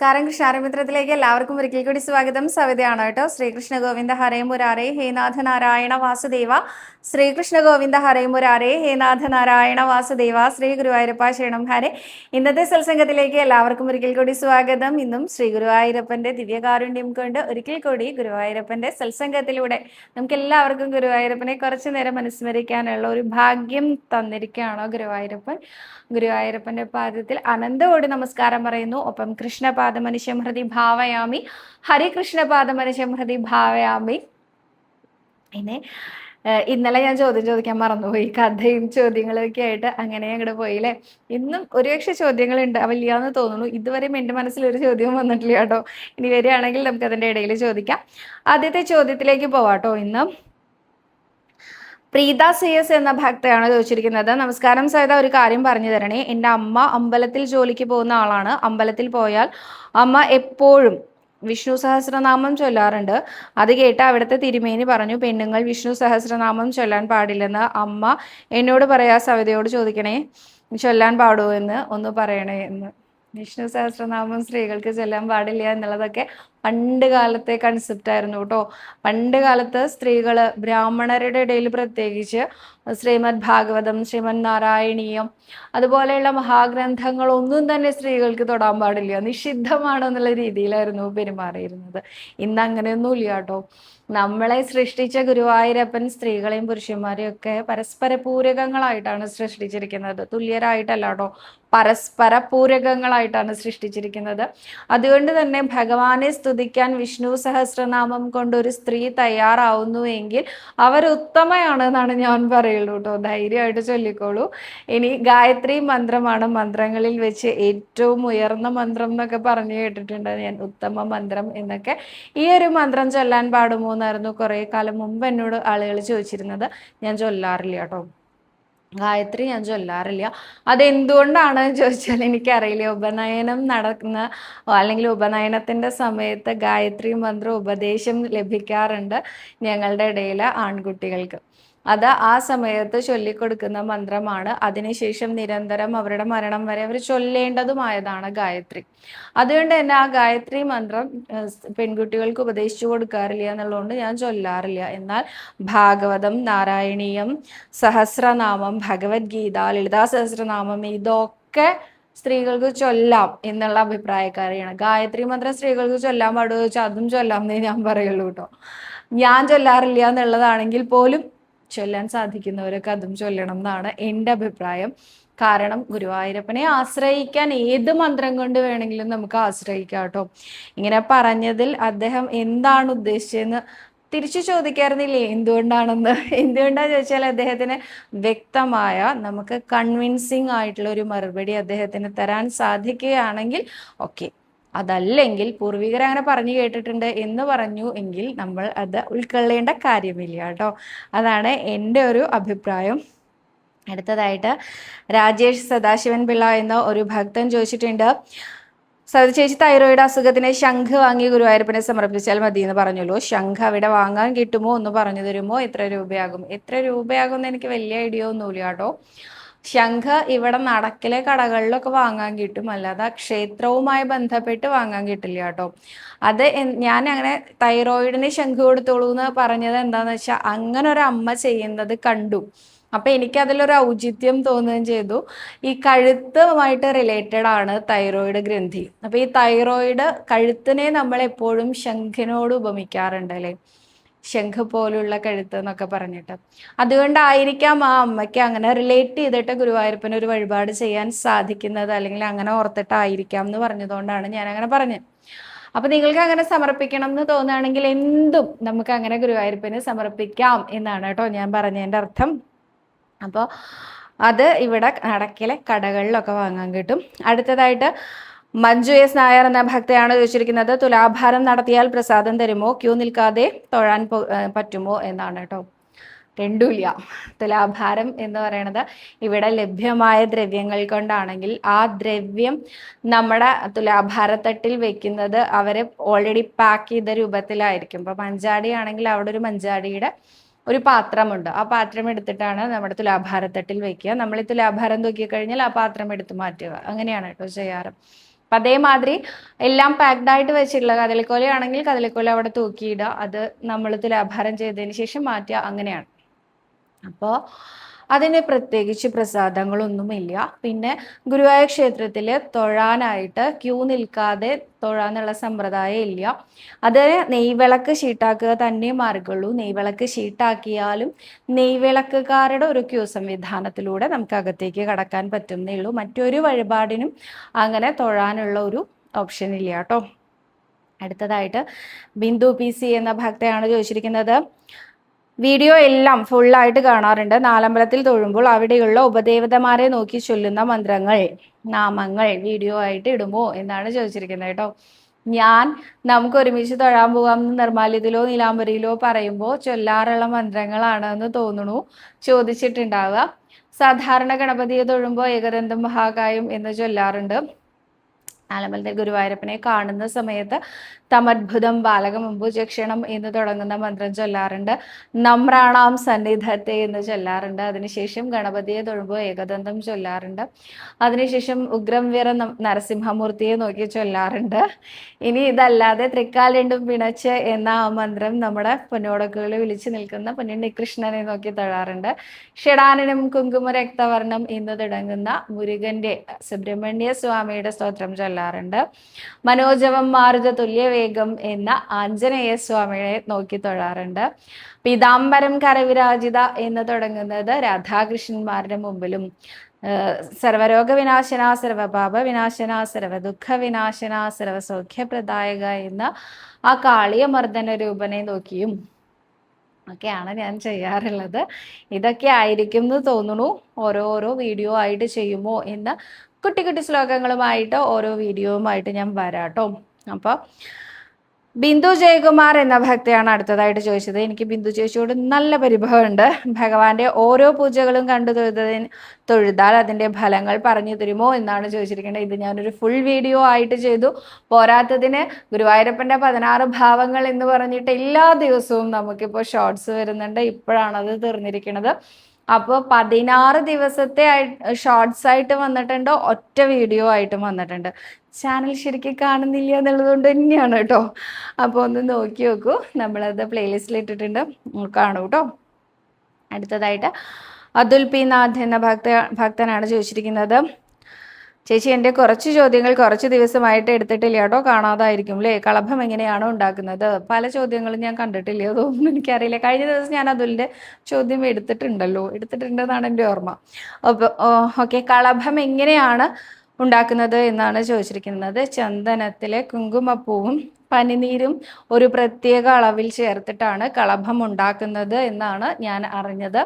നമസ്കാരം. കൃഷ്ണാരമിത്രത്തിലേക്ക് എല്ലാവർക്കും ഒരിക്കൽ കൂടി സ്വാഗതം. സവിതയാണ് കേട്ടോ. ശ്രീകൃഷ്ണ ഗോവിന്ദ ഹരേ മുരാരേ ഹേനാഥ നാരായണ വാസുദേവ. ശ്രീകൃഷ്ണ ഗോവിന്ദ ഹരേ മുരാരേ ഹേനാഥ നാരായണ വാസുദേവ. ശ്രീ ഗുരുവായൂരപ്പ ക്ഷേണം ഹരെ. ഇന്നത്തെ സത്സംഗത്തിലേക്ക് എല്ലാവർക്കും ഒരിക്കൽ കൂടി സ്വാഗതം. ഇന്നും ശ്രീ ഗുരുവായൂരപ്പന്റെ ദിവ്യകാരുണ്യം കൊണ്ട് ഒരിക്കൽ കൂടി ഗുരുവായൂരപ്പന്റെ സത്സംഗത്തിലൂടെ നമുക്ക് എല്ലാവർക്കും ഗുരുവായൂരപ്പനെ കുറച്ചു നേരം അനുസ്മരിക്കാനുള്ള ഒരു ഭാഗ്യം തന്നിരിക്കുകയാണോ ഗുരുവായൂരപ്പൻ? ഗുരുവായൂരപ്പന്റെ പാദത്തിൽ അനന്തകോടി നമസ്കാരം പറയുന്നു. ഒപ്പം കൃഷ്ണപാദമനുഷ്യം ഹൃദി ഭാവയാമി. ഹരികൃഷ്ണ പാദമനുഷ്യം ഹൃദി ഭാവയാമി. പിന്നെ ഇന്നലെ ഞാൻ ചോദ്യം ചോദിക്കാൻ മറന്നുപോയി. കഥയും ചോദ്യങ്ങളൊക്കെ ആയിട്ട് അങ്ങനെ അങ്ങോട്ട് പോയില്ലേ ഇന്നും ഒരുപക്ഷെ ചോദ്യങ്ങൾ ഉണ്ടാവില്ല എന്ന് തോന്നുന്നു. ഇതുവരെയും എന്റെ മനസ്സിൽ ഒരു ചോദ്യവും വന്നിട്ടില്ല കേട്ടോ. ഇനി വരികയാണെങ്കിൽ നമുക്ക് അതിന്റെ ഇടയിൽ ചോദിക്കാം. ആദ്യത്തെ ചോദ്യത്തിലേക്ക് പോവാട്ടോ ഇന്ന്. പ്രീത സി എസ് എന്ന ഭക്തയാണ് ചോദിച്ചിരിക്കുന്നത്. നമസ്കാരം സഹിത ഒരു കാര്യം പറഞ്ഞു തരണേ. എന്റെ അമ്മ അമ്പലത്തിൽ ജോലിക്ക് പോകുന്ന ആളാണ്. അമ്പലത്തിൽ പോയാൽ അമ്മ എപ്പോഴും വിഷ്ണു സഹസ്രനാമം ചൊല്ലാറുണ്ട്. അത് കേട്ട് അവിടുത്തെ തിരുമേനി പറഞ്ഞു പെണ്ണുങ്ങൾ വിഷ്ണു സഹസ്രനാമം ചൊല്ലാൻ പാടില്ലെന്ന് അമ്മ എന്നോട് പറയാ സവിതയോട് ചോദിക്കണേ. ചൊല്ലാൻ പാടുമോ എന്ന് ഒന്ന് പറയണേ എന്ന്. വിഷ്ണു സഹസ്രനാമം സ്ത്രീകൾക്ക് ചൊല്ലാൻ പാടില്ല എന്നുള്ളതൊക്കെ പണ്ട് കാലത്തെ കൺസെപ്റ്റ് ആയിരുന്നു കേട്ടോ. പണ്ട് കാലത്ത് സ്ത്രീകൾ ബ്രാഹ്മണരുടെ ഇടയിൽ പ്രത്യേകിച്ച് ശ്രീമദ് ഭാഗവതം ശ്രീമദ് നാരായണീയം അതുപോലെയുള്ള മഹാഗ്രന്ഥങ്ങളൊന്നും തന്നെ സ്ത്രീകൾക്ക് തൊടാൻ പാടില്ല. നിഷിദ്ധമാണ് എന്നുള്ള രീതിയിലായിരുന്നു പെരുമാറിയിരുന്നത്. ഇന്ന് അങ്ങനെയൊന്നുമില്ല കേട്ടോ. നമ്മളെ സൃഷ്ടിച്ച ഗുരുവായൂരപ്പൻ സ്ത്രീകളെയും പുരുഷന്മാരെയും ഒക്കെ പരസ്പര പൂരകങ്ങളായിട്ടാണ് സൃഷ്ടിച്ചിരിക്കുന്നത്. തുല്യരായിട്ടല്ല കേട്ടോ. പരസ്പര പൂരകങ്ങളായിട്ടാണ് സൃഷ്ടിച്ചിരിക്കുന്നത്. അതുകൊണ്ട് തന്നെ ഭഗവാനെ സ്തുതിക്കാൻ വിഷ്ണു സഹസ്രനാമം കൊണ്ട് ഒരു സ്ത്രീ തയ്യാറാവുന്നുവെങ്കിൽ അവർ ഉത്തമയാണ് എന്നാണ് ഞാൻ പറയുള്ളൂ കേട്ടോ. ധൈര്യമായിട്ട് ചൊല്ലിക്കോളൂ. ഇനി ഗായത്രി മന്ത്രമാണ് മന്ത്രങ്ങളിൽ വെച്ച് ഏറ്റവും ഉയർന്ന മന്ത്രം എന്നൊക്കെ പറഞ്ഞു കേട്ടിട്ടുണ്ട്. ഞാൻ ഉത്തമ മന്ത്രം എന്നൊക്കെ. ഈ ഒരു മന്ത്രം ചൊല്ലാൻ പാടുമോ എന്നായിരുന്നു കുറേ കാലം മുമ്പ് എന്നോട് ആളുകൾ ചോദിച്ചിരുന്നത്. ഞാൻ ചൊല്ലാറില്ല കേട്ടോ. ഗായത്രി ഞാൻ ചൊല്ലാറില്ല. അതെന്തുകൊണ്ടാണ് ചോദിച്ചാൽ എനിക്കറിയില്ല. ഉപനയനം നടക്കുന്ന അല്ലെങ്കിൽ ഉപനയനത്തിന്റെ സമയത്ത് ഗായത്രി മന്ത്രം ഉപദേശം ലഭിക്കാറുണ്ട് ഞങ്ങളുടെ ഇടയിൽ ആൺകുട്ടികൾക്ക്. അത് ആ സമയത്ത് ചൊല്ലിക്കൊടുക്കുന്ന മന്ത്രമാണ്. അതിനുശേഷം നിരന്തരം അവരുടെ മരണം വരെ അവർ ചൊല്ലേണ്ടതുമായതാണ് ഗായത്രി. അതുകൊണ്ട് തന്നെ ആ ഗായത്രി മന്ത്രം പെൺകുട്ടികൾക്ക് ഉപദേശിച്ചു കൊടുക്കാറില്ല എന്നുള്ളതുകൊണ്ട് ഞാൻ ചൊല്ലാറില്ല. എന്നാൽ ഭാഗവതം നാരായണീയം സഹസ്രനാമം ഭഗവത്ഗീത ലളിതാ സഹസ്രനാമം ഇതൊക്കെ സ്ത്രീകൾക്ക് ചൊല്ലാം എന്നുള്ള അഭിപ്രായക്കാരെയാണ്. ഗായത്രി മന്ത്രം സ്ത്രീകൾക്ക് ചൊല്ലാൻ പാടുമോ ചോദിച്ചാൽ അതും ചൊല്ലാം എന്നേ ഞാൻ പറയുള്ളൂ കേട്ടോ. ഞാൻ ചൊല്ലാറില്ല എന്നുള്ളതാണെങ്കിൽ പോലും ചൊല്ലാൻ സാധിക്കുന്നവരൊക്കെ അതും ചൊല്ലണം എന്നാണ് എന്റെ അഭിപ്രായം. കാരണം ഗുരുവായൂരപ്പനെ ആശ്രയിക്കാൻ ഏത് മന്ത്രം കൊണ്ട് വേണമെങ്കിലും നമുക്ക് ആശ്രയിക്കാം കേട്ടോ. ഇങ്ങനെ പറഞ്ഞതിൽ അദ്ദേഹം എന്താണ് ഉദ്ദേശിച്ചതെന്ന് തിരിച്ചു ചോദിക്കാറുന്നില്ലേ? എന്തുകൊണ്ടാണെന്ന്? എന്തുകൊണ്ടാന്ന് ചോദിച്ചാൽ അദ്ദേഹത്തിന് വ്യക്തമായ നമുക്ക് കൺവിൻസിങ് ആയിട്ടുള്ള ഒരു മറുപടി അദ്ദേഹത്തിന് തരാൻ സാധിക്കുകയാണെങ്കിൽ ഓക്കെ അതല്ലെങ്കിൽ പൂർവികർ അങ്ങനെ പറഞ്ഞു കേട്ടിട്ടുണ്ട് എന്ന് പറഞ്ഞു എങ്കിൽ നമ്മൾ അത് ഉൾക്കൊള്ളേണ്ട കാര്യമില്ല കേട്ടോ. അതാണ് എന്റെ ഒരു അഭിപ്രായം. അടുത്തതായിട്ട് രാജേഷ് സദാശിവൻ പിള്ള എന്ന ഒരു ഭക്തൻ ചോദിച്ചിട്ടുണ്ട്. സതി ചേച്ചി തൈറോയിഡ് അസുഖത്തിന് ശംഖ് വാങ്ങി ഗുരുവായൂരപ്പനെ സമർപ്പിച്ചാൽ മതി എന്ന് പറഞ്ഞല്ലോ ശംഖ് അവിടെ വാങ്ങാൻ കിട്ടുമോ എന്ന് പറഞ്ഞു തരുമോ? എത്ര രൂപയാകും? എത്ര രൂപയാകും എന്ന് എനിക്ക് വലിയ ഐഡിയ ഒന്നുമില്ല കേട്ടോ. ശംഖ് ഇവിടെ നടക്കിലെ കടകളിലൊക്കെ വാങ്ങാൻ കിട്ടും. അല്ലാതെ ക്ഷേത്രവുമായി ബന്ധപ്പെട്ട് വാങ്ങാൻ കിട്ടില്ല കേട്ടോ. അത് ഞാൻ അങ്ങനെ തൈറോയിഡിന് ശംഖ് കൊടുത്തോളൂ എന്ന് പറഞ്ഞത് എന്താന്ന് വെച്ചാൽ അങ്ങനെ ഒരു അമ്മ ചെയ്യുന്നത് കണ്ടു. അപ്പൊ എനിക്ക് അതിലൊരു ഔചിത്യം തോന്നുകയും ചെയ്തു. ഈ കഴുത്തുമായിട്ട് റിലേറ്റഡ് ആണ് തൈറോയിഡ് ഗ്രന്ഥി. അപ്പൊ ഈ തൈറോയിഡ് കഴുത്തിനെ നമ്മൾ എപ്പോഴും ശംഖിനോട് ഉപമിക്കാറുണ്ട് അല്ലേ? ശംഖ് പോലുള്ള കഴുത്ത് എന്നൊക്കെ പറഞ്ഞിട്ട്. അതുകൊണ്ടായിരിക്കാം ആ അമ്മയ്ക്ക് അങ്ങനെ റിലേറ്റ് ചെയ്തിട്ട് ഗുരുവായൂരപ്പന് ഒരു വഴിപാട് ചെയ്യാൻ സാധിക്കുന്നത് അല്ലെങ്കിൽ അങ്ങനെ ഓർത്തിട്ടായിരിക്കാം എന്ന് പറഞ്ഞതുകൊണ്ടാണ് ഞാൻ അങ്ങനെ പറഞ്ഞത്. അപ്പൊ നിങ്ങൾക്ക് അങ്ങനെ സമർപ്പിക്കണം എന്ന് തോന്നുകയാണെങ്കിൽ എന്തും നമുക്ക് അങ്ങനെ ഗുരുവായൂരപ്പന് സമർപ്പിക്കാം എന്നാണ് കേട്ടോ ഞാൻ പറഞ്ഞതിന്റെ അർത്ഥം. അപ്പോൾ അത് ഇവിടെ നടക്കിലെ കടകളിലൊക്കെ വാങ്ങാൻ കിട്ടും. അടുത്തതായിട്ട് മഞ്ജു എസ് നായർ എന്ന ഭക്തയാണ് ചോദിച്ചിരിക്കുന്നത്. തുലാഭാരം നടത്തിയാൽ പ്രസാദം തരുമോ? ക്യൂ നിൽക്കാതെ തൊഴാൻ പറ്റുമോ എന്നാണ് കേട്ടോ. രണ്ടുമില്ല തുലാഭാരം എന്ന് പറയുന്നത് ഇവിടെ ലഭ്യമായ ദ്രവ്യങ്ങൾ കൊണ്ടാണെങ്കിൽ ആ ദ്രവ്യം നമ്മുടെ തുലാഭാരത്തട്ടിൽ വെക്കുന്നത് അവരെ ഓൾറെഡി പാക്ക് ചെയ്ത രൂപത്തിലായിരിക്കും. ഇപ്പൊ മഞ്ചാടി ആണെങ്കിൽ അവിടെ ഒരു മഞ്ചാടിയുടെ ഒരു പാത്രമുണ്ട്. ആ പാത്രം എടുത്തിട്ടാണ് നമ്മുടെ തുലാഭാരത്തട്ടിൽ വെക്കുക. നമ്മൾ ഈ തുലാഭാരം തൂക്കിക്കഴിഞ്ഞാൽ ആ പാത്രം എടുത്ത് മാറ്റുക. അങ്ങനെയാണ് കേട്ടോ ചെയ്യാറ്. അപ്പം അതേമാതിരി എല്ലാം പാക്ഡ് ആയിട്ട് വെച്ചിട്ടുള്ള കദളിക്കോലയാണെങ്കിൽ കദളിക്കോല അവിടെ തൂക്കിയിടുക. അത് നമ്മൾ തുലാഭാരം ചെയ്തതിന് ശേഷം മാറ്റുക അങ്ങനെയാണ്. അപ്പോൾ അതിന് പ്രത്യേകിച്ച് പ്രസാദങ്ങളൊന്നുമില്ല. പിന്നെ ഗുരുവായൂർ ക്ഷേത്രത്തിൽ തൊഴാനായിട്ട് ക്യൂ നിൽക്കാതെ തൊഴാന്നുള്ള സമ്പ്രദായം ഇല്ല. അത് നെയ്വിളക്ക് ഷീട്ടാക്കുക തന്നെ മാർഗുള്ളൂ നെയ്വിളക്ക് ഷീട്ടാക്കിയാലും നെയ്വിളക്കുകാരുടെ ഒരു ക്യൂ സംവിധാനത്തിലൂടെ നമുക്ക് അകത്തേക്ക് കടക്കാൻ പറ്റുന്നേ ഉള്ളൂ. മറ്റൊരു വഴിപാടിനും അങ്ങനെ തൊഴാനുള്ള ഒരു ഓപ്ഷൻ ഇല്ല കേട്ടോ. അടുത്തതായിട്ട് ബിന്ദു പി സി എന്ന ഭക്തയാണ് ചോദിച്ചിരിക്കുന്നത്. വീഡിയോ എല്ലാം ഫുള്ളായിട്ട് കാണാറുണ്ട്. നാലമ്പലത്തിൽ തൊഴുമ്പോൾ അവിടെയുള്ള ഉപദേവതമാരെ നോക്കി ചൊല്ലുന്ന മന്ത്രങ്ങൾ നാമങ്ങൾ വീഡിയോ ആയിട്ട് ഇടുമോ എന്നാണ് ചോദിച്ചിരിക്കുന്നത് കേട്ടോ. ഞാൻ നമുക്ക് ഒരുമിച്ച് തൊഴാൻ പോകാം എന്ന് നിർമാല്യത്തിലോ നീലാംബരിയിലോ പറയുമ്പോൾ ചൊല്ലാറുള്ള മന്ത്രങ്ങളാണ് എന്ന് തോന്നുന്നു ചോദിച്ചിട്ടുണ്ടാവുക. സാധാരണ ഗണപതിയെ തൊഴുമ്പോൾ ഏകദന്തം മഹാകായം എന്ന് ചൊല്ലാറുണ്ട്. ആലമ്പലത്തെ ഗുരുവായൂരപ്പനെ കാണുന്ന സമയത്ത് തമദ്ഭുതം ബാലകമംബുജക്ഷണം എന്ന് തുടങ്ങുന്ന മന്ത്രം ചൊല്ലാറുണ്ട്. നമ്രാണാം സന്നിധത്തെ എന്ന് ചൊല്ലാറുണ്ട്. അതിനുശേഷം ഗണപതിയെ തൊഴുമ്പോൾ ഏകദന്തം ചൊല്ലാറുണ്ട്. അതിനുശേഷം ഉഗ്രം വീര നരസിംഹമൂർത്തിയെ നോക്കി ചൊല്ലാറുണ്ട്. ഇനി ഇതല്ലാതെ തൃക്കാൽ രണ്ടും പിണച്ച് എന്ന ആ മന്ത്രം നമ്മുടെ പൊന്നോടക്കുകളിൽ വിളിച്ചു നിൽക്കുന്ന പൊന്നുണ്ണി കൃഷ്ണനെ നോക്കി തൊഴാറുണ്ട്. ഷടാനനം കുങ്കുമ രക്തവർണം എന്ന് തുടങ്ങുന്ന മുരുകന്റെ സുബ്രഹ്മണ്യ സ്വാമിയുടെ സ്തോത്രം ചൊല്ലാറുണ്ട്. മനോജവം മാരുത തുല്യവേഗം എന്ന ആഞ്ജനേയ സ്വാമിയെ നോക്കി തൊഴാറുണ്ട്. പീതാംബരം കരവിരാജിത എന്ന് തുടങ്ങുന്നത് രാധാകൃഷ്ണന്മാരുടെ മുമ്പിലും സർവരോഗ വിനാശന സർവപാപ വിനാശന സർവ ദുഃഖ വിനാശന സർവ സൗഖ്യപ്രദായക എന്ന ആ കാളിയ മർദ്ദന രൂപനെ നോക്കിയും ഒക്കെയാണ് ഞാൻ ചെയ്യാറുള്ളത്. ഇതൊക്കെ ആയിരിക്കും എന്ന് തോന്നുന്നു. ഓരോരോ വീഡിയോ ആയിട്ട് ചെയ്യുമോ എന്ന് കുട്ടി കുട്ടി ശ്ലോകങ്ങളുമായിട്ട് ഓരോ വീഡിയോയുമായിട്ട് ഞാൻ വരാട്ടോ. അപ്പോൾ ബിന്ദു ജയകുമാർ എന്ന ഭക്തയാണ് അടുത്തതായിട്ട് ചോദിച്ചത്. എനിക്ക് ബിന്ദു ചേച്ചിയോട് നല്ല പരിഭവമുണ്ട്. ഭഗവാന്റെ ഓരോ പൂജകളും കണ്ടു തൊഴുതതിന് തൊഴുതാൽ അതിന്റെ ഫലങ്ങൾ പറഞ്ഞു തരുമോ എന്നാണ് ചോദിച്ചിരിക്കുന്നത് ഇത് ഞാനൊരു ഫുൾ വീഡിയോ ആയിട്ട് ചെയ്തു. പോരാത്തതിന് ഗുരുവായൂരപ്പന്റെ പതിനാറ് ഭാവങ്ങൾ എന്ന് പറഞ്ഞിട്ട് എല്ലാ ദിവസവും നമുക്കിപ്പോൾ ഷോർട്സ് വരുന്നുണ്ട്. ഇപ്പോഴാണത് തീർന്നിരിക്കുന്നത്. അപ്പോൾ പതിനാറ് ദിവസത്തെ ഷോർട്സ് ആയിട്ട് വന്നിട്ടുണ്ട്. ഒറ്റ വീഡിയോ ആയിട്ടും വന്നിട്ടുണ്ട്. ചാനൽ ശരിക്കും കാണുന്നില്ല എന്നുള്ളതുകൊണ്ട് തന്നെയാണ് കേട്ടോ. അപ്പോൾ ഒന്ന് നോക്കി നോക്കൂ. നമ്മളത് പ്ലേലിസ്റ്റിൽ ഇട്ടിട്ടുണ്ട്. കാണൂ കേട്ടോ അടുത്തതായിട്ട് അതുൽ പി നാഥ് എന്ന ഭക്ത ഭക്തനാണ് ചോദിച്ചിരിക്കുന്നത്. ചേച്ചി എന്റെ കുറച്ച് ചോദ്യങ്ങൾ കുറച്ച് ദിവസമായിട്ട് എടുത്തിട്ടില്ല കേട്ടോ. കാണാതായിരിക്കും അല്ലേ കളഭം എങ്ങനെയാണോ ഉണ്ടാക്കുന്നത്? പല ചോദ്യങ്ങളും ഞാൻ കണ്ടിട്ടില്ല അതൊന്നും എനിക്കറിയില്ല. കഴിഞ്ഞ ദിവസം ഞാൻ അതുലിന്റെ ചോദ്യം എടുത്തിട്ടുണ്ടല്ലോ. എടുത്തിട്ടുണ്ടെന്നാണ് എന്റെ ഓർമ്മ. അപ്പോൾ ഓക്കെ. കളഭം എങ്ങനെയാണ് ഉണ്ടാക്കുന്നത് എന്നാണ് ചോദിച്ചിരിക്കുന്നത്. ചന്ദനത്തിലെ കുങ്കുമപ്പൂവും പനിനീരും ഒരു പ്രത്യേക അളവിൽ ചേർത്തിട്ടാണ് കളഭം ഉണ്ടാക്കുന്നത് എന്നാണ് ഞാൻ അറിഞ്ഞത്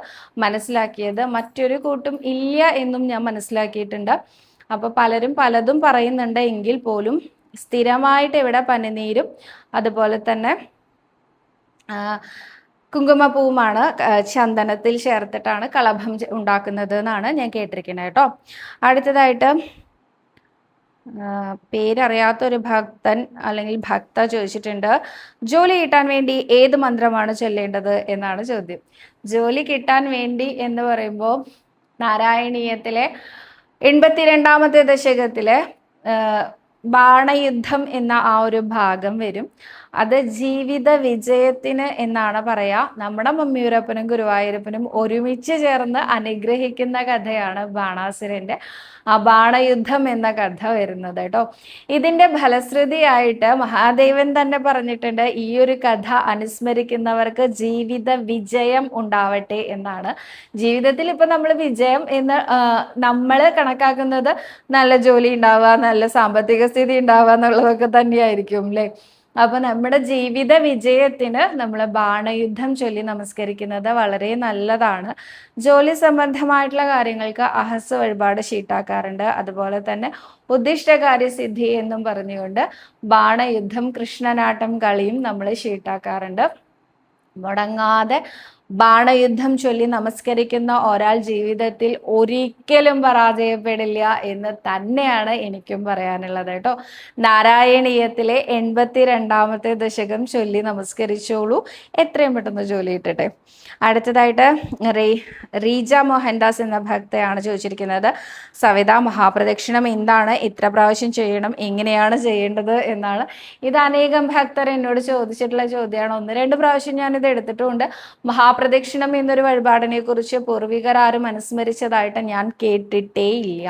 മനസ്സിലാക്കിയത്. മറ്റൊരു കൂട്ടും ഇല്ല എന്നും ഞാൻ മനസ്സിലാക്കിയിട്ടുണ്ട്. അപ്പോൾ പലരും പലതും പറയുന്നുണ്ട് എങ്കിൽ പോലും സ്ഥിരമായിട്ട് ഇവിടെ പനിനീരും അതുപോലെ തന്നെ കുങ്കുമപ്പൂവുമാണ് ചന്ദനത്തിൽ ചേർത്തിട്ടാണ് കളഭം ഉണ്ടാക്കുന്നത് എന്നാണ് ഞാൻ കേട്ടിരിക്കുന്നത് കേട്ടോ. അടുത്തതായിട്ട് പേരറിയാത്തൊരു ഭക്തൻ അല്ലെങ്കിൽ ഭക്ത ചോദിച്ചിട്ടുണ്ട് ജോലി കിട്ടാൻ വേണ്ടി ഏത് മന്ത്രമാണ് ചൊല്ലേണ്ടത്? എന്നാണ് ചോദ്യം. ജോലി കിട്ടാൻ വേണ്ടി എന്ന് പറയുമ്പോൾ നാരായണീയത്തിലെ എൺപത്തിരണ്ടാമത്തെ ദശകത്തിലെ ബാണയുദ്ധം എന്ന ആ ഒരു ഭാഗം വരും. അത് ജീവിത വിജയത്തിന് എന്നാണ് പറയാ. നമ്മുടെ മമ്മിയൂരപ്പനും ഗുരുവായൂരപ്പനും ഒരുമിച്ച് ചേർന്ന് അനുഗ്രഹിക്കുന്ന കഥയാണ് ബാണാസുരന്റെ ആ ബാണയുദ്ധം എന്ന കഥ വരുന്നത് കേട്ടോ. ഇതിന്റെ ഫലശ്രുതിയായിട്ട് മഹാദേവൻ തന്നെ പറഞ്ഞിട്ടുണ്ട് ഈ ഒരു കഥ അനുസ്മരിക്കുന്നവർക്ക് ജീവിത വിജയം ഉണ്ടാവട്ടെ എന്നാണ്. ജീവിതത്തിൽ ഇപ്പൊ നമ്മൾ വിജയം എന്ന് നമ്മൾ കണക്കാക്കുന്നത് നല്ല ജോലി ഉണ്ടാവുക നല്ല സാമ്പത്തിക സ്ഥിതി ഉണ്ടാവുക എന്നുള്ളതൊക്കെ തന്നെയായിരിക്കും അല്ലേ? അപ്പൊ നമ്മുടെ ജീവിത വിജയത്തിന് നമ്മൾ ബാണയുദ്ധം ചൊല്ലി നമസ്കരിക്കുന്നത് വളരെ നല്ലതാണ്. ജോലി സംബന്ധമായിട്ടുള്ള കാര്യങ്ങൾക്ക് അഹസ് ഒരുപാട് ഷീട്ടാക്കാറുണ്ട്. അതുപോലെ തന്നെ ഉദ്ദിഷ്ടകാര്യ സിദ്ധി എന്നും പറഞ്ഞുകൊണ്ട് ബാണയുദ്ധം കൃഷ്ണനാട്ടം കളിയും നമ്മൾ ഷീട്ടാക്കാറുണ്ട്. മുടങ്ങാതെ ബാണയുദ്ധം ചൊല്ലി നമസ്കരിക്കുന്ന ഒരാൾ ജീവിതത്തിൽ ഒരിക്കലും പരാജയപ്പെടില്ല എന്ന് തന്നെയാണ് എനിക്കും പറയാനുള്ളത് കേട്ടോ. നാരായണീയത്തിലെ എൺപത്തി രണ്ടാമത്തെ ദശകം ചൊല്ലി നമസ്കരിച്ചോളൂ. എത്രയും പെട്ടെന്ന് ജോലി ഇട്ടട്ടെ അടുത്തതായിട്ട് റീ റീജ മോഹൻദാസ് എന്ന ഭക്തയാണ് ചോദിച്ചിരിക്കുന്നത്. സവിത മഹാപ്രദക്ഷിണം എന്താണ്? ഇത്ര പ്രാവശ്യം ചെയ്യണം എങ്ങനെയാണ് ചെയ്യേണ്ടത് എന്നാണ്. ഇത് അനേകം ഭക്തർ എന്നോട് ചോദിച്ചിട്ടുള്ള ചോദ്യമാണ്. ഒന്ന് രണ്ട് പ്രാവശ്യം ഞാനിത് എടുത്തിട്ടുമുണ്ട് മഹാപ്രദക്ഷിണം എന്നൊരു വഴിപാടിനെ കുറിച്ച് പൂർവികരാരും അനുസ്മരിച്ചതായിട്ട് ഞാൻ കേട്ടിട്ടേ ഇല്ല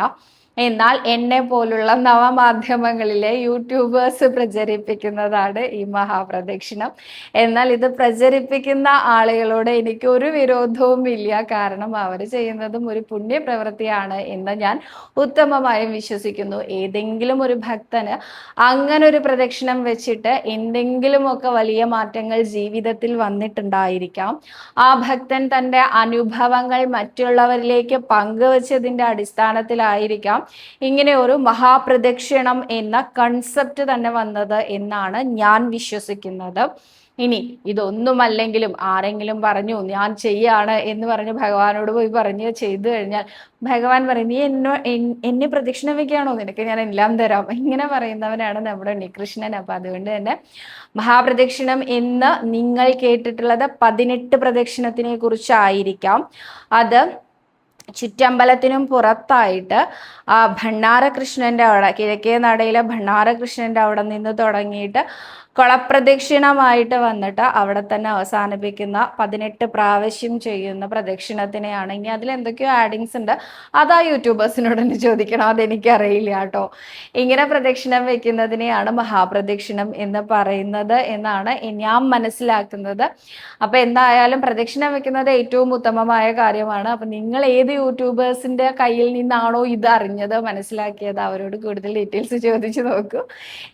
എന്നാൽ എന്നെ പോലുള്ള നവമാധ്യമങ്ങളിലെ യൂട്യൂബേഴ്സ് പ്രചരിപ്പിക്കുന്നതാണ് ഈ മഹാപ്രദക്ഷിണം. എന്നാൽ ഇത് പ്രചരിപ്പിക്കുന്ന ആളുകളോട് എനിക്ക് ഒരു വിരോധവും ഇല്ല. കാരണം അവർ ചെയ്യുന്നതും ഒരു പുണ്യപ്രവൃത്തിയാണ് എന്ന് ഞാൻ ഉത്തമമായും വിശ്വസിക്കുന്നു. ഏതെങ്കിലും ഒരു ഭക്തന് അങ്ങനെ ഒരു പ്രദക്ഷിണം വെച്ചിട്ട് എന്തെങ്കിലുമൊക്കെ വലിയ മാറ്റങ്ങൾ ജീവിതത്തിൽ വന്നിട്ടുണ്ടായിരിക്കാം. ആ ഭക്തൻ തന്റെ അനുഭവങ്ങൾ മറ്റുള്ളവരിലേക്ക് പങ്കുവച്ചതിന്റെ അടിസ്ഥാനത്തിലായിരിക്കാം ഇങ്ങനെ ഒരു മഹാപ്രദക്ഷിണം എന്ന കൺസെപ്റ്റ് തന്നെ വന്നത് എന്നാണ് ഞാൻ വിശ്വസിക്കുന്നത്. ഇനി ഇതൊന്നുമല്ലെങ്കിലും ആരെങ്കിലും പറഞ്ഞു ഞാൻ ചെയ്യാണ് എന്ന് പറഞ്ഞ് ഭഗവാനോട് പോയി പറഞ്ഞ് ചെയ്തു കഴിഞ്ഞാൽ ഭഗവാൻ പറയും നീ എന്നോ എന്നെ പ്രദക്ഷിണം വെക്കുകയാണോ നിനക്ക് ഞാൻ എല്ലാം തരാം. ഇങ്ങനെ പറയുന്നവനാണ് നമ്മുടെ ഉണ്ണികൃഷ്ണൻ. അപ്പൊ അതുകൊണ്ട് തന്നെ മഹാപ്രദക്ഷിണം എന്ന് നിങ്ങൾ കേട്ടിട്ടുള്ളത് പതിനെട്ട് പ്രദക്ഷിണത്തിനെ കുറിച്ചായിരിക്കാം. അത് ചുറ്റമ്പലത്തിനും പുറത്തായിട്ട് ഭണ്ണാരകൃഷ്ണന്റെ അവിടെ കിഴക്കേ നടയിലെ ഭണ്ണാരകൃഷ്ണന്റെ അവിടെ നിന്ന് തുടങ്ങിയിട്ട് കുളപ്രദക്ഷിണമായിട്ട് വന്നിട്ട് അവിടെ തന്നെ അവസാനിപ്പിക്കുന്ന പതിനെട്ട് പ്രാവശ്യം ചെയ്യുന്ന പ്രദക്ഷിണത്തിനെയാണ്. ഇനി അതിൽ എന്തൊക്കെയോ ആഡിങ്സ് ഉണ്ട്. അതാ യൂട്യൂബേഴ്സിനോട് തന്നെ ചോദിക്കണം. അതെനിക്കറിയില്ല കേട്ടോ. ഇങ്ങനെ പ്രദക്ഷിണം വെക്കുന്നതിനെയാണ് മഹാപ്രദക്ഷിണം എന്ന് പറയുന്നത് എന്നാണ് ഞാൻ മനസ്സിലാക്കുന്നത്. അപ്പൊ എന്തായാലും പ്രദക്ഷിണം വെക്കുന്നത് ഏറ്റവും ഉത്തമമായ കാര്യമാണ്. അപ്പൊ നിങ്ങൾ ഏത് യൂട്യൂബേഴ്സിന്റെ കയ്യിൽ നിന്നാണോ ഇത് അറിഞ്ഞത് മനസ്സിലാക്കിയത് അവരോട് കൂടുതൽ ഡീറ്റെയിൽസ് ചോദിച്ചു നോക്കൂ.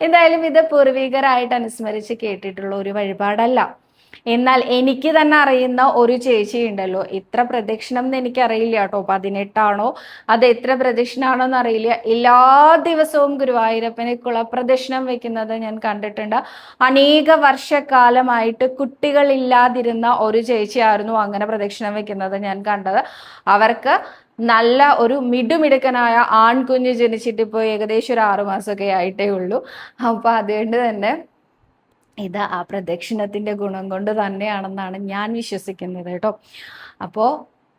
എന്തായാലും ഇത് പൂർവികരായിട്ട് അനുസ്മരിച്ച് കേട്ടിട്ടുള്ള ഒരു വഴിപാടല്ല. എന്നാൽ എനിക്ക് തന്നെ അറിയുന്ന ഒരു ചേച്ചി ഉണ്ടല്ലോ. എത്ര പ്രദക്ഷിണം എന്ന് എനിക്കറിയില്ല കേട്ടോ. പതിനെട്ടാണോ? അത് എത്ര പ്രദക്ഷിണാണോ എന്ന് അറിയില്ല. എല്ലാ ദിവസവും ഗുരുവായൂരപ്പനെ കുളപ്രദക്ഷിണം വെക്കുന്നത് ഞാൻ കണ്ടിട്ടുണ്ട്. അനേക വർഷക്കാലമായിട്ട് കുട്ടികളില്ലാതിരുന്ന ഒരു ചേച്ചിയായിരുന്നു അങ്ങനെ പ്രദക്ഷിണം വെക്കുന്നത് ഞാൻ കണ്ടത്. അവർക്ക് നല്ല ഒരു മിടുമിടുക്കനായ ആൺകുഞ്ഞ് ജനിച്ചിട്ട് ഇപ്പോൾ ഏകദേശം ഒരു ആറുമാസമൊക്കെ ആയിട്ടേ ഉള്ളൂ. അപ്പോൾ അതുകൊണ്ട് തന്നെ ഇത് ആ പ്രദക്ഷിണത്തിന്റെ ഗുണം കൊണ്ട് തന്നെയാണെന്നാണ് ഞാൻ വിശ്വസിക്കുന്നത് കേട്ടോ. അപ്പോൾ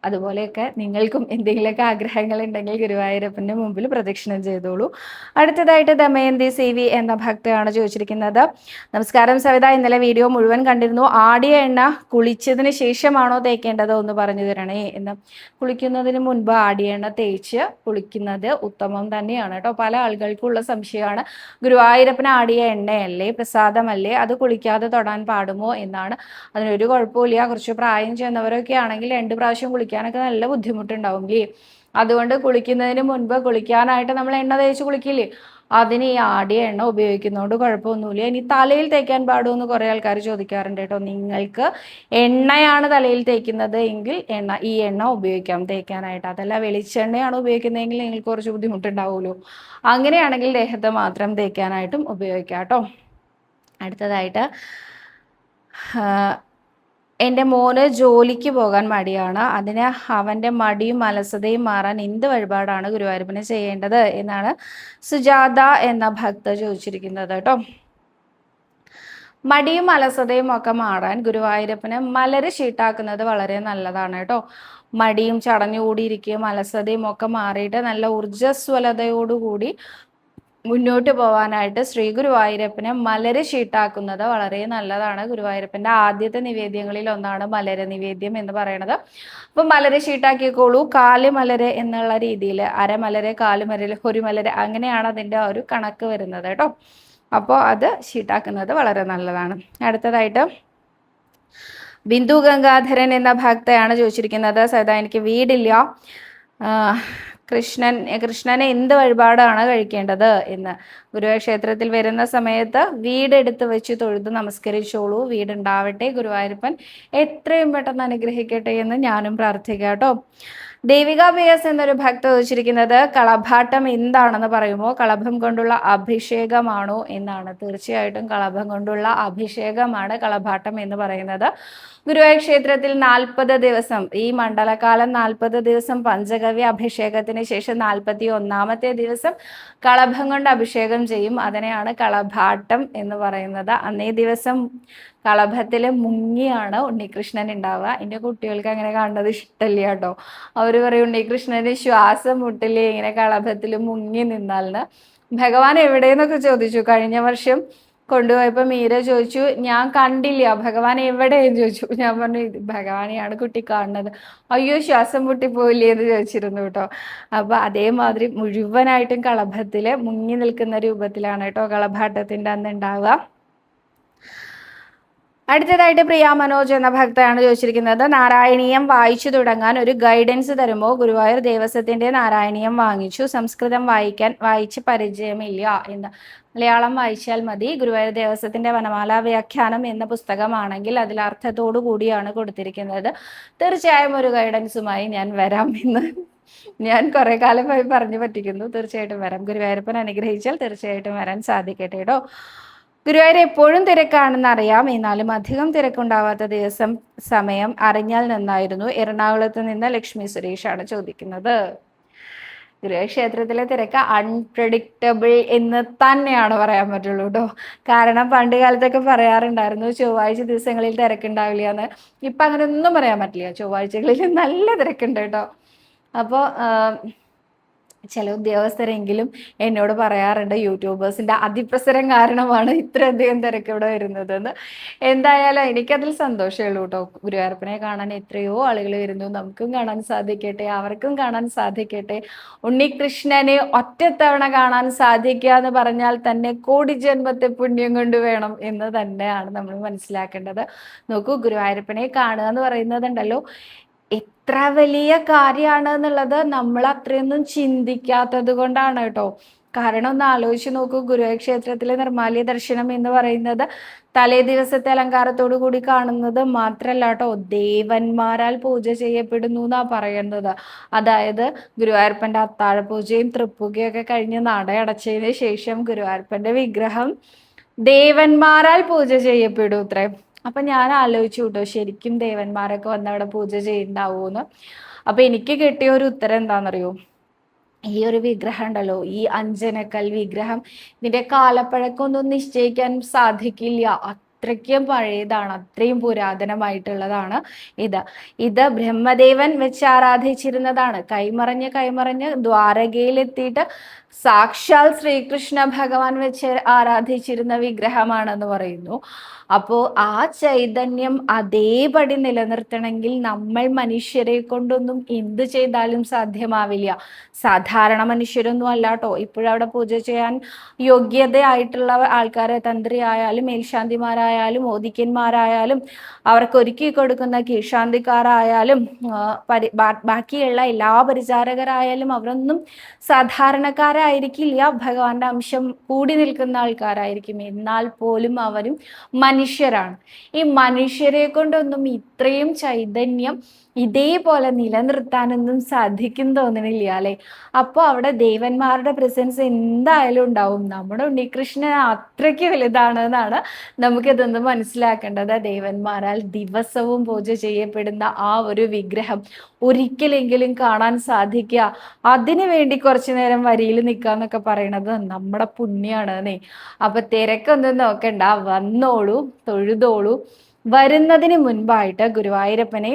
അതുപോലെയൊക്കെ നിങ്ങൾക്കും എന്തെങ്കിലുമൊക്കെ ആഗ്രഹങ്ങൾ ഉണ്ടെങ്കിൽ ഗുരുവായൂരപ്പന്റെ മുമ്പിൽ പ്രദക്ഷിണം ചെയ്തോളൂ. അടുത്തതായിട്ട് ദമയന്തി സി വി എന്ന ഭക്തയാണ് ചോദിച്ചിരിക്കുന്നത്. നമസ്കാരം സവിത ഇന്നലെ വീഡിയോ മുഴുവൻ കണ്ടിരുന്നു. ആടിയ എണ്ണ കുളിച്ചതിന് ശേഷമാണോ തേക്കേണ്ടത് എന്ന് പറഞ്ഞു തരണേ എന്ന്. കുളിക്കുന്നതിന് മുൻപ് ആടിയ എണ്ണ തേച്ച് കുളിക്കുന്നത് ഉത്തമം തന്നെയാണ് കേട്ടോ. പല ആളുകൾക്കുള്ള സംശയമാണ്. ഗുരുവായൂരപ്പന് ആടിയ എണ്ണയല്ലേ പ്രസാദമല്ലേ അത് കുളിക്കാതെ തൊടാൻ പാടുമോ എന്നാണ്. അതിനൊരു കുഴപ്പമില്ല. കുറച്ച് പ്രായം ചെന്നവരൊക്കെ ആണെങ്കിൽ രണ്ട് പ്രാവശ്യം കുളിക്കും. കുളിക്കാനൊക്കെ നല്ല ബുദ്ധിമുട്ടുണ്ടാവും ഇല്ലേ അതുകൊണ്ട് കുളിക്കുന്നതിന് മുൻപ് കുളിക്കാനായിട്ട് നമ്മൾ എണ്ണ തേച്ച് കുളിക്കില്ലേ? അതിന് ഈ ആടിയ എണ്ണ ഉപയോഗിക്കുന്നതുകൊണ്ട് കുഴപ്പമൊന്നുമില്ല. ഇനി തലയിൽ തേക്കാൻ പാടുമെന്ന് കുറേ ആൾക്കാർ ചോദിക്കാറുണ്ട് കേട്ടോ. നിങ്ങൾക്ക് എണ്ണയാണ് തലയിൽ തേക്കുന്നത് എങ്കിൽ എണ്ണ ഈ എണ്ണ ഉപയോഗിക്കാം തേക്കാനായിട്ട്. അതല്ല വെളിച്ചെണ്ണയാണ് ഉപയോഗിക്കുന്നതെങ്കിൽ നിങ്ങൾക്ക് കുറച്ച് ബുദ്ധിമുട്ടുണ്ടാവുമല്ലോ. അങ്ങനെയാണെങ്കിൽ ദേഹത്ത് മാത്രം തേക്കാനായിട്ടും ഉപയോഗിക്കാം കേട്ടോ. അടുത്തതായിട്ട് എന്റെ മോന് ജോലിക്ക് പോകാൻ മടിയാണ്. അതിന് അവന്റെ മടിയും അലസതയും മാറാൻ എന്ത് വഴിപാടാണ് ഗുരുവായൂരപ്പന് ചെയ്യേണ്ടത് എന്നാണ് സുജാത എന്ന ഭക്ത ചോദിച്ചിരിക്കുന്നത് കേട്ടോ. മടിയും അലസതയും ഒക്കെ മാറാൻ ഗുരുവായൂരപ്പന് മലര് ഷീട്ടാക്കുന്നത് വളരെ നല്ലതാണ് കേട്ടോ. മടിയും ചടഞ്ഞുകൂടിയിരിക്കുകയും അലസതയും ഒക്കെ മാറിയിട്ട് നല്ല ഊർജസ്വലതയോടുകൂടി മുന്നോട്ട് പോകാനായിട്ട് ശ്രീ ഗുരുവായൂരപ്പനെ മലര് ഷീട്ടാക്കുന്നത് വളരെ നല്ലതാണ്. ഗുരുവായൂരപ്പന്റെ ആദ്യത്തെ നിവേദ്യങ്ങളിൽ ഒന്നാണ് മലര നിവേദ്യം എന്ന് പറയുന്നത്. അപ്പം മലര് ഷീട്ടാക്കിക്കോളൂ. മലര് എന്നുള്ള രീതിയിൽ അരമലര് കാൽ മലര് ഒരു മലര് അങ്ങനെയാണ് അതിന്റെ ഒരു കണക്ക് വരുന്നത് കേട്ടോ. അപ്പോൾ അത് ഷീട്ടാക്കുന്നത് വളരെ നല്ലതാണ്. അടുത്തതായിട്ട് ബിന്ദു ഗംഗാധരൻ എന്ന ഭക്തയാണ് ചോദിച്ചിരിക്കുന്നത്. സദാ എനിക്ക് വീടില്ല. കൃഷ്ണൻ കൃഷ്ണനെ എന്ത് വഴിപാടാണ് കഴിക്കേണ്ടത് എന്ന്. ഗുരുവായൂർ വരുന്ന സമയത്ത് വീടെടുത്ത് വെച്ച് തൊഴുത് നമസ്കരിച്ചോളൂ. വീടുണ്ടാവട്ടെ ഗുരുവായൂരപ്പൻ. എത്രയും പെട്ടെന്ന് അനുഗ്രഹിക്കട്ടെ എന്ന് ഞാനും പ്രാർത്ഥിക്കാം കേട്ടോ. ദേവിക പി എന്നൊരു ഭക്ത ചോദിച്ചിരിക്കുന്നത് കളഭാട്ടം എന്താണെന്ന് പറയുമ്പോൾ കളഭം കൊണ്ടുള്ള അഭിഷേകമാണോ? എന്നാണ്. തീർച്ചയായിട്ടും കളഭം കൊണ്ടുള്ള അഭിഷേകമാണ് കളഭാട്ടം എന്ന് പറയുന്നത്. ഗുരുവായൂർ ക്ഷേത്രത്തിൽ നാൽപ്പത് ദിവസം ഈ മണ്ഡലകാലം നാൽപ്പത് ദിവസം പഞ്ചഗവ്യ അഭിഷേകത്തിന് ശേഷം നാൽപ്പത്തി ഒന്നാമത്തെ ദിവസം കളഭം കൊണ്ട് അഭിഷേകം ചെയ്യും. അതിനെയാണ് കളഭാട്ടം എന്ന് പറയുന്നത്. അന്നേ ദിവസം കളഭത്തിൽ മുങ്ങിയാണ് ഉണ്ണികൃഷ്ണൻ ഉണ്ടാവുക എന്റെ കുട്ടികൾക്ക് അങ്ങനെ കാണുന്നത് ഇഷ്ടമല്ല കേട്ടോ അവർ പറയും ഉണ്ണികൃഷ്ണന് ശ്വാസം മുട്ടില്ലേ ഇങ്ങനെ കളഭത്തിൽ മുങ്ങി നിന്നാലെന്ന് ഭഗവാൻ എവിടെയെന്നൊക്കെ ചോദിച്ചു. കഴിഞ്ഞ വർഷം കൊണ്ടുപോയപ്പോൾ മീര ചോദിച്ചു ഞാൻ കണ്ടില്ല ഭഗവാൻ എവിടെയെന്ന് ചോദിച്ചു. ഞാൻ പറഞ്ഞു ഇത് ഭഗവാനെയാണ് കുട്ടി കാണുന്നത്. അയ്യോ ശ്വാസം പൊട്ടിപ്പോയില്ലേ എന്ന് ചോദിച്ചിരുന്നു കേട്ടോ അപ്പോൾ അതേമാതിരി മുഴുവനായിട്ടും കളഭത്തിൽ മുങ്ങി നിൽക്കുന്ന രൂപത്തിലാണ് കേട്ടോ കളഭാട്ടത്തിന്റെ അന്ന് ഉണ്ടാവുക അടുത്തതായിട്ട് പ്രിയ മനോജ് എന്ന ഭക്തയാണ് ചോദിച്ചിരിക്കുന്നത്. നാരായണീയം വായിച്ചു തുടങ്ങാൻ ഒരു ഗൈഡൻസ് തരുമോ? ഗുരുവായൂർ ദേവസ്വത്തിന്റെ നാരായണീയം വാങ്ങിച്ചു. സംസ്കൃതം വായിക്കാൻ വായിച്ച് പരിചയമില്ല എന്ന്. മലയാളം വായിച്ചാൽ മതി. ഗുരുവായൂർ ദേവസ്വത്തിന്റെ വനമാല വ്യാഖ്യാനം എന്ന പുസ്തകമാണെങ്കിൽ അതിൽ അർത്ഥത്തോടു കൂടിയാണ് കൊടുത്തിരിക്കുന്നത്. തീർച്ചയായും ഒരു ഗൈഡൻസുമായി ഞാൻ വരാം എന്ന്. ഞാൻ കുറെ കാലമായി പറഞ്ഞു പറ്റിക്കുന്നു. തീർച്ചയായിട്ടും വരാം. ഗുരുവായൂരപ്പൻ അനുഗ്രഹിച്ചാൽ തീർച്ചയായിട്ടും വരാൻ സാധിക്കട്ടെ കേട്ടോ ഗുരുവായൂർ എപ്പോഴും തിരക്കാണെന്ന് അറിയാം. എന്നാലും അധികം തിരക്കുണ്ടാവാത്ത ദിവസം സമയം അറിഞ്ഞാൽ നന്നായിരുന്നു. എറണാകുളത്ത് നിന്ന് ലക്ഷ്മി സുരേഷാണ് ചോദിക്കുന്നത്. ഗുരുവായൂർ ക്ഷേത്രത്തിലെ തിരക്ക് അൺപ്രഡിക്റ്റബിൾ എന്ന് തന്നെയാണ് പറയാൻ പറ്റുള്ളൂ കേട്ടോ കാരണം പണ്ട് കാലത്തൊക്കെ പറയാറുണ്ടായിരുന്നു ചൊവ്വാഴ്ച ദിവസങ്ങളിൽ തിരക്കുണ്ടാവില്ല എന്ന് ഇപ്പം അങ്ങനെ ഒന്നും പറയാൻ പറ്റില്ല. ചൊവ്വാഴ്ചകളിൽ നല്ല തിരക്കുണ്ട് കേട്ടോ അപ്പോൾ ചില ഉദ്യോഗസ്ഥരെങ്കിലും എന്നോട് പറയാറുണ്ട് യൂട്യൂബേഴ്സിന്റെ അതിപ്രസരം കാരണമാണ് ഇത്രയധികം തിരക്ക് ഇവിടെ വരുന്നതെന്ന് എന്തായാലും എനിക്കതിൽ സന്തോഷമേ ഉള്ളൂ കേട്ടോ. ഗുരുവായൂരപ്പനെ കാണാൻ എത്രയോ ആളുകൾ വരുന്നു. നമുക്കും കാണാൻ സാധിക്കട്ടെ അവർക്കും കാണാൻ സാധിക്കട്ടെ. ഉണ്ണികൃഷ്ണനെ ഒറ്റത്തവണ കാണാൻ സാധിക്കുക എന്ന് പറഞ്ഞാൽ തന്നെ കോടി ജന്മത്തെ പുണ്യം കൊണ്ട് വേണം എന്ന് തന്നെയാണ് നമ്മൾ മനസ്സിലാക്കേണ്ടത്. നോക്കൂ ഗുരുവായൂരപ്പനെ കാണുക എന്ന് പറയുന്നതുണ്ടല്ലോ എത്ര വലിയ കാര്യമാണ് എന്നുള്ളത് നമ്മൾ അത്രയൊന്നും ചിന്തിക്കാത്തത് കൊണ്ടാണ് കേട്ടോ. കാരണം ഒന്ന് ആലോചിച്ച് നോക്കൂ ഗുരുവായൂർ ക്ഷേത്രത്തിലെ നിർമാല്യ ദർശനം എന്ന് പറയുന്നത് തലേ ദിവസത്തെ അലങ്കാരത്തോടു കൂടി കാണുന്നത് മാത്രല്ല കേട്ടോ. ദേവന്മാരാൽ പൂജ ചെയ്യപ്പെടുന്നു എന്നാ പറയുന്നത്. അതായത് ഗുരുവായൂരപ്പന്റെ അത്താഴപൂജയും തൃപ്പുകയൊക്കെ കഴിഞ്ഞ് നടയടച്ചതിന് ശേഷം ഗുരുവായൂരപ്പന്റെ വിഗ്രഹം ദേവന്മാരാൽ പൂജ ചെയ്യപ്പെടും ഇത്രയും അപ്പൊ ഞാൻ ആലോചിച്ചു കേട്ടോ ശരിക്കും ദേവന്മാരൊക്കെ വന്ന് അവിടെ പൂജ ചെയ്യുന്നുണ്ടാവൂന്ന് അപ്പൊ എനിക്ക് കിട്ടിയ ഒരു ഉത്തരം എന്താണെന്നറിയോ ഈ ഒരു വിഗ്രഹം ഉണ്ടല്ലോ ഈ അഞ്ജനക്കൽ വിഗ്രഹം. ഇതിന്റെ കാലപ്പഴക്കമൊന്നും നിശ്ചയിക്കാൻ സാധിക്കില്ല. അത്രയ്ക്കും പഴയതാണ് അത്രയും പുരാതനമായിട്ടുള്ളതാണ് ഇത്. ഇത് ബ്രഹ്മദേവൻ വെച്ച് ആരാധിച്ചിരുന്നതാണ്. കൈമറഞ്ഞ് കൈമറഞ്ഞ് ദ്വാരകയിലെത്തിയിട്ട് സാക്ഷാൽ ശ്രീകൃഷ്ണ ഭഗവാൻ വെച്ച് ആരാധിച്ചിരുന്ന വിഗ്രഹമാണെന്ന് പറയുന്നു. അപ്പോൾ ആ ചൈതന്യം അതേപടി നിലനിർത്തണമെങ്കിൽ നമ്മൾ മനുഷ്യരെ കൊണ്ടൊന്നും എന്ത് ചെയ്താലും സാധ്യമാവില്ല. സാധാരണ മനുഷ്യരൊന്നും അല്ലാട്ടോ ഇപ്പോഴവിടെ പൂജ ചെയ്യാൻ യോഗ്യതയായിട്ടുള്ള ആൾക്കാരെ തന്ത്രി ആയാലും മേൽശാന്തിമാരായാലും ഓദിക്കന്മാരായാലും അവർക്ക് ഒരുക്കി കൊടുക്കുന്ന കീഴ്ശാന്തിക്കാരായാലും ബാക്കിയുള്ള എല്ലാ പരിചാരകരായാലും അവരൊന്നും സാധാരണക്കാരായിരിക്കില്ല ഭഗവാന്റെ അംശം കൂടി നിൽക്കുന്ന ആൾക്കാരായിരിക്കും. എന്നാൽ പോലും അവരും മനുഷ്യരാണ്. ഈ മനുഷ്യരെ കൊണ്ടൊന്നും ഇത്രയും ചൈതന്യം ഇതേപോലെ നിലനിർത്താനൊന്നും സാധിക്കും തോന്നണില്ല അല്ലെ? അപ്പോൾ അവിടെ ദേവന്മാരുടെ പ്രസൻസ് എന്തായാലും ഉണ്ടാവും. നമ്മുടെ ഉണ്ണികൃഷ്ണൻ അത്രയ്ക്ക് വലുതാണ് എന്നാണ് നമുക്കിതൊന്ന് മനസ്സിലാക്കേണ്ടത്. ദേവന്മാരാൽ ദിവസവും പൂജ ചെയ്യപ്പെടുന്ന ആ ഒരു വിഗ്രഹം ഒരിക്കലെങ്കിലും കാണാൻ സാധിക്കുക. അതിനു വേണ്ടി കുറച്ചു നേരം വരിയിൽ നിൽക്കുക എന്നൊക്കെ പറയണത് നമ്മുടെ പുണ്യാണ് എന്നേ അപ്പൊ തിരക്കൊന്നും നോക്കണ്ട. വന്നോളൂ തൊഴുതോളൂ. വരുന്നതിന് മുൻപായിട്ട് ഗുരുവായൂരപ്പനെ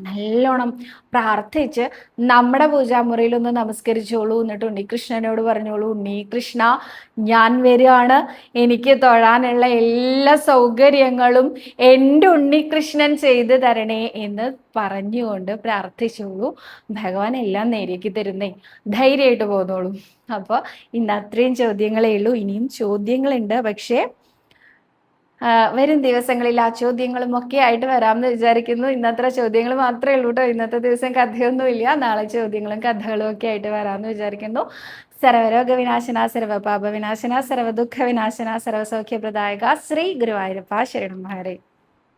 നല്ലോണം പ്രാർത്ഥിച്ച് നമ്മുടെ പൂജാമുറിയിൽ ഒന്ന് നമസ്കരിച്ചോളൂ എന്നിട്ട് ഉണ്ണികൃഷ്ണനോട് പറഞ്ഞോളൂ ഉണ്ണികൃഷ്ണ ഞാൻ വരികയാണ്. എനിക്ക് തൊഴാനുള്ള എല്ലാ സൗകര്യങ്ങളും എന്റെ ഉണ്ണികൃഷ്ണൻ ചെയ്ത് തരണേ എന്ന് പറഞ്ഞുകൊണ്ട് പ്രാർത്ഥിച്ചോളൂ. ഭഗവാൻ എല്ലാം നേരേക്ക് തരുന്നേ. ധൈര്യമായിട്ട് പോന്നോളൂ. അപ്പോൾ ഇന്ന് അത്രയും ചോദ്യങ്ങളേ ഉള്ളൂ. ഇനിയും ചോദ്യങ്ങളുണ്ട്. പക്ഷേ വരും ദിവസങ്ങളിൽ ആ ചോദ്യങ്ങളും ഒക്കെ ആയിട്ട് വരാമെന്ന് വിചാരിക്കുന്നു. ഇന്നത്ര ചോദ്യങ്ങൾ മാത്രമേ ഉള്ളൂ കേട്ടോ ഇന്നത്തെ ദിവസം കഥയൊന്നുമില്ല. നാളെ ചോദ്യങ്ങളും കഥകളും ഒക്കെ ആയിട്ട് വരാമെന്ന് വിചാരിക്കുന്നു. സർവരോഗ വിനാശന സർവപാപ വിനാശന സർവ ദുഃഖ വിനാശന സർവസൗഖ്യപ്രദായക ശ്രീ ഗുരുവായൂരപ്പ ശരണം.